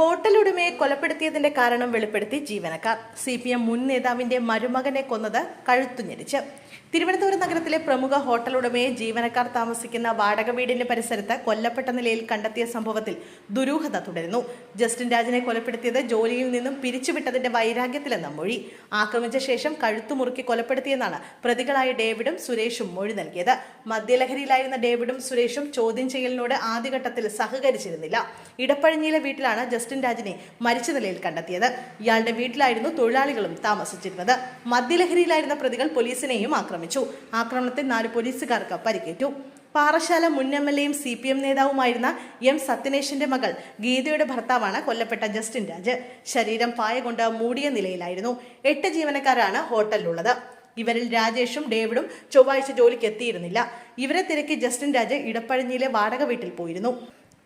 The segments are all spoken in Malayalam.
ഹോട്ടലുടമയെ കൊലപ്പെടുത്തിയതിന്റെ കാരണം വെളിപ്പെടുത്തി ജീവനക്കാർ. സി പി എം മുൻ നേതാവിന്റെ മരുമകനെ കൊന്നത് കഴുത്തുഞെരിച്ച്. തിരുവനന്തപുരം നഗരത്തിലെ പ്രമുഖ ഹോട്ടലുടമയെ ജീവനക്കാർ താമസിക്കുന്ന വാടക വീടിന്റെ പരിസരത്ത് കൊല്ലപ്പെട്ട നിലയിൽ കണ്ടെത്തിയ സംഭവത്തിൽ ദുരൂഹത തുടരുന്നു. ജസ്റ്റിൻ രാജിനെ കൊലപ്പെടുത്തിയത് ജോലിയിൽ നിന്നും പിരിച്ചുവിട്ടതിന്റെ വൈരാഗ്യത്തിലെന്ന മൊഴി. ആക്രമിച്ച ശേഷം കഴുത്തു മുറുക്കി കൊലപ്പെടുത്തിയെന്നാണ് പ്രതികളായ ഡേവിഡും സുരേഷും മൊഴി നൽകിയത്. മദ്യലഹരിയിലായിരുന്ന ഡേവിഡും സുരേഷും ചോദ്യം ചെയ്യലിനോട് ആദ്യഘട്ടത്തിൽ സഹകരിച്ചിരുന്നില്ല. ഇടപ്പഴഞ്ഞിയിലെ വീട്ടിലാണ് ജസ്റ്റിൻ രാജിനെ മരിച്ച നിലയിൽ കണ്ടെത്തിയത്. ഇയാളുടെ വീട്ടിലായിരുന്നു തൊഴിലാളികളും താമസിച്ചിരുന്നത്. മദ്യലഹരിയിലായിരുന്ന പ്രതികൾ പോലീസിനെയും ആക്രമിച്ചു. ആക്രമണത്തിൽ നാല് പോലീസുകാർക്ക് പരിക്കേറ്റു. പാറശാല മുൻ എം എൽ എയും സി പി എം നേതാവുമായിരുന്ന എം സത്യനേഷിന്റെ മകൾ ഗീതയുടെ ഭർത്താവാണ് കൊല്ലപ്പെട്ട ജസ്റ്റിൻ രാജ്. ശരീരം പായ കൊണ്ട് മൂടിയ നിലയിലായിരുന്നു. എട്ട് ജീവനക്കാരാണ് ഹോട്ടലിലുള്ളത്. ഇവരിൽ രാജേഷും ഡേവിഡും ചൊവ്വാഴ്ച ജോലിക്ക് എത്തിയിരുന്നില്ല ഇവരെ തിരക്കി ജസ്റ്റിൻ രാജ് ഇടപ്പഴഞ്ഞിയിലെ വാടക വീട്ടിൽ പോയിരുന്നു.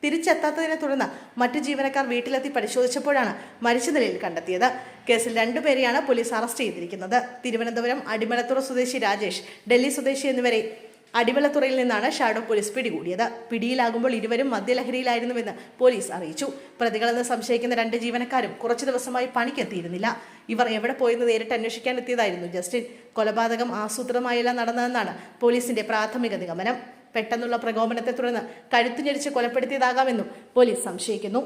തിരിച്ചെത്താത്തതിനെ തുടർന്ന് മറ്റു ജീവനക്കാർ വീട്ടിലെത്തി പരിശോധിച്ചപ്പോഴാണ് മരിച്ച നിലയിൽ കണ്ടെത്തിയത്. കേസിൽ രണ്ടുപേരെയാണ് പോലീസ് അറസ്റ്റ് ചെയ്തിരിക്കുന്നത്. തിരുവനന്തപുരം അടിമലത്തുറ സ്വദേശി രാജേഷ് ഡൽഹി സ്വദേശി എന്നിവരെ അടിമലത്തുറയിൽ നിന്നാണ് ഷാഡോ പോലീസ് പിടികൂടിയത്. പിടിയിലാകുമ്പോൾ ഇരുവരും മദ്യലഹരിയിലായിരുന്നുവെന്ന് പോലീസ് അറിയിച്ചു. പ്രതികളെന്ന് സംശയിക്കുന്ന രണ്ട് ജീവനക്കാരും കുറച്ചു ദിവസമായി പണിക്കെത്തിയിരുന്നില്ല. ഇവർ എവിടെ പോയെന്ന് നേരിട്ട് അന്വേഷിക്കാൻ എത്തിയതായിരുന്നു ജസ്റ്റിൻ. കൊലപാതകം ആസൂത്രിതമായല്ല നടന്നതെന്നാണ് പോലീസിന്റെ പ്രാഥമിക നിഗമനം. പെട്ടെന്നുള്ള പ്രകോപനത്തെ തുടർന്ന് കഴുത്തുഞെരിച്ച് കൊലപ്പെടുത്തിയതാകാമെന്നും പോലീസ് സംശയിക്കുന്നു.